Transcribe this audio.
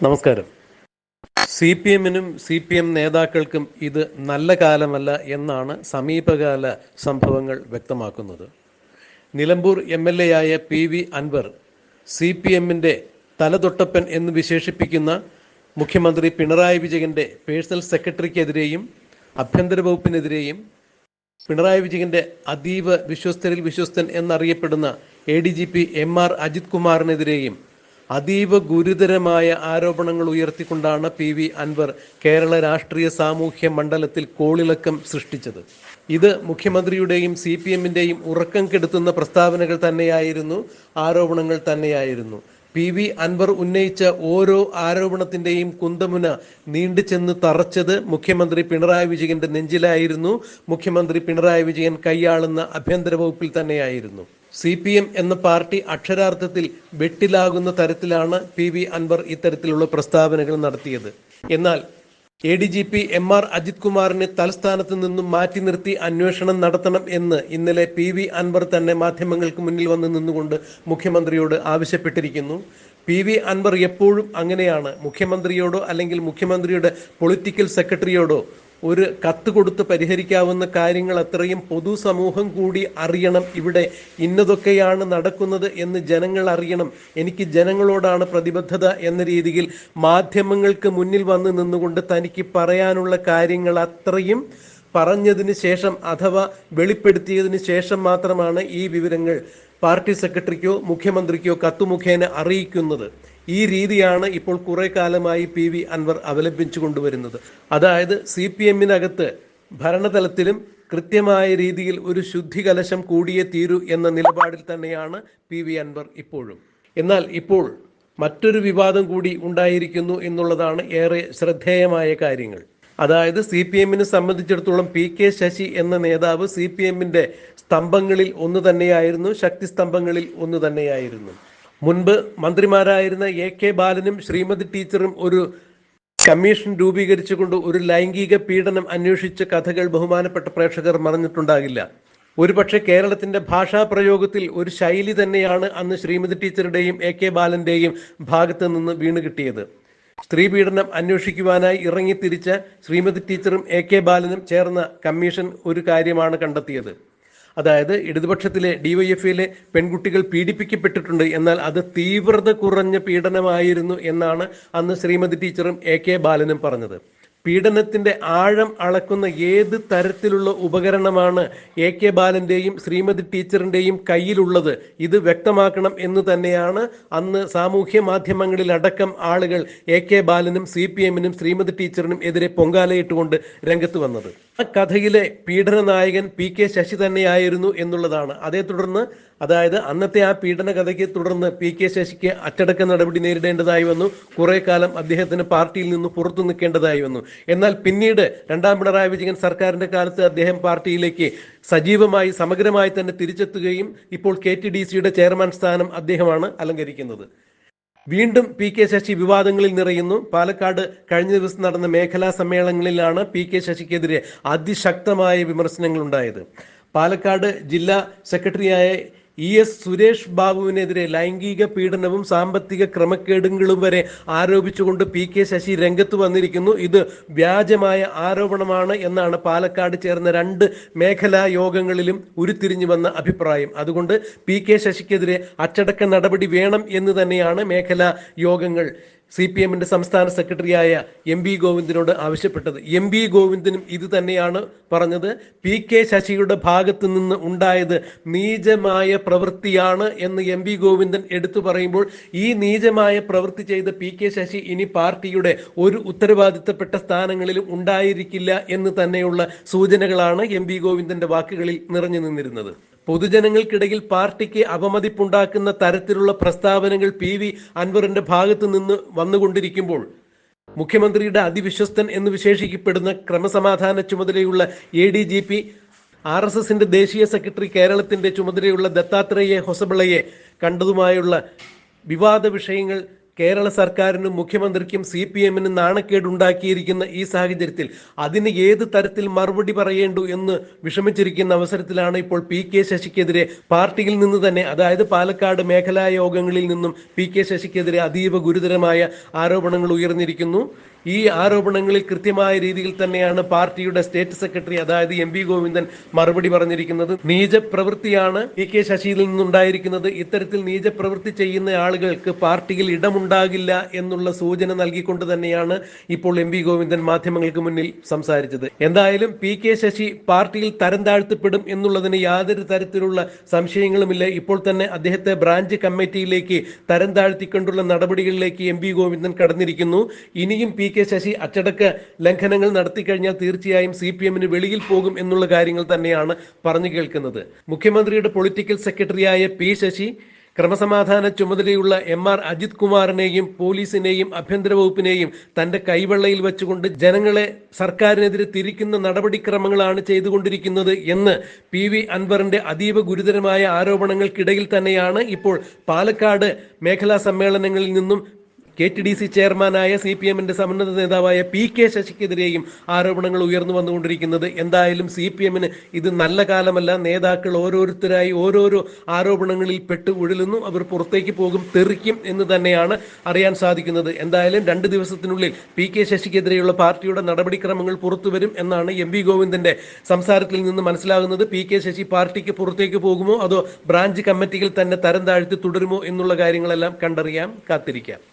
നമസ്കാരം. C P എമ്മിനും C P M നേതാക്കൾക്കും ഇത് നല്ല കാലമല്ല എന്നാണ് സമീപകാല സംഭവങ്ങൾ വ്യക്തമാക്കുന്നത്. നിലമ്പൂർ എം എൽ എ ആയ P V Anvar C P എമ്മിന്റെ തലതൊട്ടപ്പൻ എന്ന് വിശേഷിപ്പിക്കുന്ന മുഖ്യമന്ത്രി പിണറായി വിജയന്റെ പേഴ്സണൽ സെക്രട്ടറിക്കെതിരെയും ആഭ്യന്തര വകുപ്പിനെതിരെയും പിണറായി വിജയന്റെ അതീവ വിശ്വസ്തരിൽ വിശ്വസ്തൻ എന്നറിയപ്പെടുന്ന A D G P M R Ajith കുമാറിനെതിരെയും അതീവ ഗുരുതരമായ ആരോപണങ്ങൾ ഉയർത്തിക്കൊണ്ടാണ് പി വി അൻവർ കേരള രാഷ്ട്രീയ സാമൂഹ്യ മണ്ഡലത്തിൽ കോളിളക്കം സൃഷ്ടിച്ചത്. ഇത് മുഖ്യമന്ത്രിയുടെയും സി പി എമ്മിന്റെയും ഉറക്കം കെടുത്തുന്ന പ്രസ്താവനകൾ തന്നെയായിരുന്നു ആരോപണങ്ങൾ തന്നെയായിരുന്നു. പി വി അൻവർ ഉന്നയിച്ച ഓരോ ആരോപണത്തിന്റെയും കുന്തമുന നീണ്ടു ചെന്ന് തറച്ചത് മുഖ്യമന്ത്രി പിണറായി വിജയന്റെ നെഞ്ചിലായിരുന്നു. മുഖ്യമന്ത്രി പിണറായി വിജയൻ കൈയാളുന്ന ആഭ്യന്തര വകുപ്പിൽ തന്നെയായിരുന്നു. സി പി എം എന്ന പാർട്ടി അക്ഷരാർത്ഥത്തിൽ വെട്ടിലാകുന്ന തരത്തിലാണ് പി വി അൻവർ ഇത്തരത്തിലുള്ള പ്രസ്താവനകൾ നടത്തിയത്. എന്നാൽ A D G P M R Ajith കുമാറിനെ തലസ്ഥാനത്ത് നിന്നും മാറ്റി നിർത്തി അന്വേഷണം നടത്തണം എന്ന് ഇന്നലെ പി വി അൻവർ തന്നെ മാധ്യമങ്ങൾക്ക് മുന്നിൽ വന്ന് നിന്നുകൊണ്ട് മുഖ്യമന്ത്രിയോട് ആവശ്യപ്പെട്ടിരിക്കുന്നു. പി വി അൻവർ എപ്പോഴും അങ്ങനെയാണ്. മുഖ്യമന്ത്രിയോടോ അല്ലെങ്കിൽ മുഖ്യമന്ത്രിയുടെ പൊളിറ്റിക്കൽ സെക്രട്ടറിയോടോ ഒരു കത്ത് കൊടുത്ത് പരിഹരിക്കാവുന്ന കാര്യങ്ങൾ അത്രയും പൊതുസമൂഹം കൂടി അറിയണം. ഇവിടെ ഇന്നതൊക്കെയാണ് നടക്കുന്നത് എന്ന് ജനങ്ങൾ അറിയണം. എനിക്ക് ജനങ്ങളോടാണ് പ്രതിബദ്ധത എന്ന രീതിയിൽ മാധ്യമങ്ങൾക്ക് മുന്നിൽ വന്ന് നിന്നുകൊണ്ട് തനിക്ക് പറയാനുള്ള കാര്യങ്ങൾ അത്രയും പറഞ്ഞതിന് ശേഷം അഥവാ വെളിപ്പെടുത്തിയതിന് ശേഷം മാത്രമാണ് ഈ വിവരങ്ങൾ പാർട്ടി സെക്രട്ടറിക്കോ മുഖ്യമന്ത്രിക്കോ കത്തുമുഖേന അറിയിക്കുന്നത്. ഈ രീതിയാണ് ഇപ്പോൾ കുറെ കാലമായി പി വി അൻവർ അവലംബിച്ചു കൊണ്ടുവരുന്നത്. അതായത് സി പി എമ്മിനകത്ത് ഭരണതലത്തിലും കൃത്യമായ രീതിയിൽ ഒരു ശുദ്ധി കലശം കൂടിയേ തീരൂ എന്ന നിലപാടിൽ തന്നെയാണ് പി വി അൻവർ ഇപ്പോഴും. എന്നാൽ ഇപ്പോൾ മറ്റൊരു വിവാദം കൂടി ഉണ്ടായിരിക്കുന്നു എന്നുള്ളതാണ് ഏറെ ശ്രദ്ധേയമായ കാര്യങ്ങൾ. അതായത് സി പി എമ്മിനെ സംബന്ധിച്ചിടത്തോളം പി കെ ശശി എന്ന നേതാവ് സി പി എമ്മിന്റെ സ്തംഭങ്ങളിൽ ഒന്ന് തന്നെയായിരുന്നു ശക്തി സ്തംഭങ്ങളിൽ ഒന്ന് തന്നെയായിരുന്നു. മുൻപ് മന്ത്രിമാരായിരുന്ന എ കെ ബാലനും ശ്രീമതി ടീച്ചറും ഒരു കമ്മീഷൻ രൂപീകരിച്ചുകൊണ്ട് ഒരു ലൈംഗിക പീഡനം അന്വേഷിച്ച കഥകൾ ബഹുമാനപ്പെട്ട പ്രേക്ഷകർ മറന്നിട്ടുണ്ടാകില്ല ഒരുപക്ഷെ കേരളത്തിന്റെ ഭാഷാ പ്രയോഗത്തിൽ ഒരു ശൈലി തന്നെയാണ് അന്ന് ശ്രീമതി ടീച്ചറുടെയും എ കെ ബാലന്റെയും ഭാഗത്ത് നിന്ന് വീണ് കിട്ടിയത്. സ്ത്രീ പീഡനം അന്വേഷിക്കുവാനായി ഇറങ്ങിത്തിരിച്ച ശ്രീമതി ടീച്ചറും എ കെ ബാലനും ചേർന്ന കമ്മീഷൻ ഒരു കാര്യമാണ് കണ്ടെത്തിയത്. അതായത് ഇടതുപക്ഷത്തിലെ ഡിവൈഎഫ്ഐയിലെ പെൺകുട്ടികൾ പീഡിപ്പിക്കപ്പെട്ടിട്ടുണ്ട് എന്നാൽ അത് തീവ്രത കുറഞ്ഞ പീഡനമായിരുന്നു എന്നാണ് അന്ന് ശ്രീമതി ടീച്ചറും എ കെ ബാലനും പറഞ്ഞത്. പീഡനത്തിന്റെ ആഴം അളക്കുന്ന ഏത് തരത്തിലുള്ള ഉപകരണമാണ് എ കെ ബാലന്റെയും ശ്രീമതി ടീച്ചറിന്റെയും കയ്യിലുള്ളത്? ഇത് വ്യക്തമാക്കണം എന്ന് തന്നെയാണ് അന്ന് സാമൂഹ്യ മാധ്യമങ്ങളിൽ അടക്കം ആളുകൾ എ കെ ബാലനും സി പി എമ്മിനും ശ്രീമതി ടീച്ചറിനും എതിരെ പൊങ്കാലയിട്ടുകൊണ്ട് രംഗത്ത് വന്നത്. ആ കഥയിലെ പീഡന നായകൻ പി കെ ശശി തന്നെയായിരുന്നു എന്നുള്ളതാണ്. അതേ തുടർന്ന് അതായത് അന്നത്തെ ആ പീഡന കഥയ്ക്ക് തുടർന്ന് പി കെ ശശിക്ക് അച്ചടക്ക നടപടി നേരിടേണ്ടതായി വന്നു. കുറെ കാലം അദ്ദേഹത്തിന് പാർട്ടിയിൽ നിന്ന് പുറത്തു നിൽക്കേണ്ടതായി വന്നു. എന്നാൽ പിന്നീട് രണ്ടാം പിണറായി വിജയൻ സർക്കാരിന്റെ കാലത്ത് അദ്ദേഹം പാർട്ടിയിലേക്ക് സജീവമായി സമഗ്രമായി തന്നെ തിരിച്ചെത്തുകയും ഇപ്പോൾ കെ ടി ഡി സിയുടെ ചെയർമാൻ സ്ഥാനം അദ്ദേഹമാണ് അലങ്കരിക്കുന്നത്. വീണ്ടും പി കെ ശശി വിവാദങ്ങളിൽ നിറയുന്നു. പാലക്കാട് കഴിഞ്ഞ ദിവസം നടന്ന മേഖലാ സമ്മേളനങ്ങളിലാണ് പി കെ ശശിക്കെതിരെ അതിശക്തമായ വിമർശനങ്ങൾ ഉണ്ടായത് പാലക്കാട് ജില്ലാ സെക്രട്ടറിയായ ഇ എസ് സുരേഷ് ബാബുവിനെതിരെ ലൈംഗിക പീഡനവും സാമ്പത്തിക ക്രമക്കേടുകളും വരെ ആരോപിച്ചുകൊണ്ട് പി കെ ശശി രംഗത്ത് വന്നിരിക്കുന്നു. ഇത് വ്യാജമായ ആരോപണമാണ് എന്നാണ് പാലക്കാട് ചേർന്ന രണ്ട് മേഖലാ യോഗങ്ങളിലും ഉരുത്തിരിഞ്ഞു വന്ന അഭിപ്രായം. അതുകൊണ്ട് പി കെ ശശിക്കെതിരെ അച്ചടക്ക നടപടി വേണം എന്ന് തന്നെയാണ് മേഖലാ യോഗങ്ങൾ. സി പി എമ്മിന്റെ സംസ്ഥാന സെക്രട്ടറിയായ എം ബി ഗോവിന്ദനോട് ആവശ്യപ്പെട്ടത്. എം ബി ഗോവിന്ദനും ഇത് തന്നെയാണ് പറഞ്ഞത്. പി കെ ശശിയുടെ ഭാഗത്തു നിന്ന് ഉണ്ടായത് നീചമായ പ്രവൃത്തിയാണ് എന്ന് എം ബി ഗോവിന്ദൻ എടുത്തു പറയുമ്പോൾ ഈ നീചമായ പ്രവൃത്തി ചെയ്ത പി കെ ശശി ഇനി പാർട്ടിയുടെ ഒരു ഉത്തരവാദിത്തപ്പെട്ട സ്ഥാനങ്ങളിലും ഉണ്ടായിരിക്കില്ല എന്ന് തന്നെയുള്ള സൂചനകളാണ് എം ബി ഗോവിന്ദന്റെ വാക്കുകളിൽ നിറഞ്ഞു നിന്നിരുന്നത്. പൊതുജനങ്ങൾക്കിടയിൽ പാർട്ടിക്ക് അവമതിപ്പുണ്ടാക്കുന്ന തരത്തിലുള്ള പ്രസ്താവനകൾ പി വി അൻവറിന്റെ ഭാഗത്തു നിന്ന് വന്നുകൊണ്ടിരിക്കുമ്പോൾ മുഖ്യമന്ത്രിയുടെ അതിവിശ്വസ്തൻ എന്ന് വിശേഷിക്കപ്പെടുന്ന ക്രമസമാധാന ചുമതലയുള്ള A D G P R S എസിന്റെ ദേശീയ സെക്രട്ടറി കേരളത്തിന്റെ ചുമതലയുള്ള ദത്താത്രേയ ഹൊസബിളയെ കണ്ടതുമായുള്ള വിവാദ വിഷയങ്ങൾ കേരള സർക്കാരിനും മുഖ്യമന്ത്രിക്കും സി പി എമ്മിനും നാണക്കേടുണ്ടാക്കിയിരിക്കുന്ന ഈ സാഹചര്യത്തിൽ അതിന് ഏത് തരത്തിൽ മറുപടി പറയേണ്ടു എന്ന് വിഷമിച്ചിരിക്കുന്ന അവസരത്തിലാണ് ഇപ്പോൾ പി കെ ശശിക്കെതിരെ പാർട്ടിയിൽ നിന്ന് തന്നെ അതായത് പാലക്കാട് മേഖലാ യോഗങ്ങളിൽ നിന്നും പി കെ ശശിക്കെതിരെ അതീവ ഗുരുതരമായ ആരോപണങ്ങൾ ഉയർന്നിരിക്കുന്നു. ഈ ആരോപണങ്ങളിൽ കൃത്യമായ രീതിയിൽ തന്നെയാണ് പാർട്ടിയുടെ സ്റ്റേറ്റ് സെക്രട്ടറി അതായത് എം വി ഗോവിന്ദൻ മറുപടി പറഞ്ഞിരിക്കുന്നത്. നീചപ്രവൃത്തിയാണ് പി കെ ശശിയിൽ നിന്നുണ്ടായിരിക്കുന്നത്. ഇത്തരത്തിൽ നീചപ്രവൃത്തി ചെയ്യുന്ന ആളുകൾക്ക് പാർട്ടിയിൽ ഇടമുണ്ടാകില്ല എന്നുള്ള സൂചന നൽകിക്കൊണ്ട് തന്നെയാണ് ഇപ്പോൾ എം വി ഗോവിന്ദൻ മാധ്യമങ്ങൾക്ക് മുന്നിൽ സംസാരിച്ചത്. എന്തായാലും പി കെ ശശി പാർട്ടിയിൽ തരം താഴ്ത്തപ്പെടും എന്നുള്ളതിന് യാതൊരു തരത്തിലുള്ള സംശയങ്ങളുമില്ല. ഇപ്പോൾ തന്നെ അദ്ദേഹത്തെ ബ്രാഞ്ച് കമ്മിറ്റിയിലേക്ക് തരം താഴ്ത്തിക്കൊണ്ടുള്ള നടപടികളിലേക്ക് എം വി ഗോവിന്ദൻ കടന്നിരിക്കുന്നു. ഇനിയും പി കെ ശശി അച്ചടക്ക ലംഘനങ്ങൾ നടത്തി കഴിഞ്ഞാൽ തീർച്ചയായും സി പി എമ്മിന് വെളിയിൽ പോകും എന്നുള്ള കാര്യങ്ങൾ തന്നെയാണ് പറഞ്ഞു കേൾക്കുന്നത്. മുഖ്യമന്ത്രിയുടെ പൊളിറ്റിക്കൽ സെക്രട്ടറിയായ പി ശശി ക്രമസമാധാന ചുമതലയുള്ള എം ആർ അജിത് കുമാറിനെയും പോലീസിനെയും ആഭ്യന്തര വകുപ്പിനെയും തന്റെ കൈവെള്ളയിൽ വെച്ചുകൊണ്ട് ജനങ്ങളെ സർക്കാരിനെതിരെ തിരിക്കുന്ന നടപടിക്രമങ്ങളാണ് ചെയ്തുകൊണ്ടിരിക്കുന്നത് എന്ന് പി വി അൻവറിന്റെ അതീവ ഗുരുതരമായ ആരോപണങ്ങൾക്കിടയിൽ തന്നെയാണ് ഇപ്പോൾ പാലക്കാട് മേഖലാ സമ്മേളനങ്ങളിൽ നിന്നും കെ ടി ഡി സി ചെയർമാനായ സി പി എമ്മിന്റെ സമന്നത നേതാവായ പി കെ ശശിക്കെതിരെയും ആരോപണങ്ങൾ ഉയർന്നു വന്നുകൊണ്ടിരിക്കുന്നത്. എന്തായാലും സി പി എമ്മിന് ഇത് നല്ല കാലമല്ല. നേതാക്കൾ ഓരോരുത്തരായി ഓരോരോ ആരോപണങ്ങളിൽ പെട്ട് ഉഴലുന്നു. അവർ പുറത്തേക്ക് പോകും തെറിക്കും എന്ന് തന്നെയാണ് അറിയാൻ സാധിക്കുന്നത്. എന്തായാലും രണ്ട് ദിവസത്തിനുള്ളിൽ പി കെ ശശിക്കെതിരെയുള്ള പാർട്ടിയുടെ നടപടിക്രമങ്ങൾ പുറത്തുവരും എന്നാണ് എം വി ഗോവിന്ദന്റെ സംസാരത്തിൽ നിന്ന് മനസ്സിലാകുന്നത്. പി കെ ശശി പാർട്ടിക്ക് പുറത്തേക്ക് പോകുമോ? അതോ ബ്രാഞ്ച് കമ്മിറ്റിയിൽ തന്നെ തരം താഴ്ത്തി തുടരുമോ? എന്നുള്ള കാര്യങ്ങളെല്ലാം കണ്ടറിയാം കാത്തിരിക്കാം.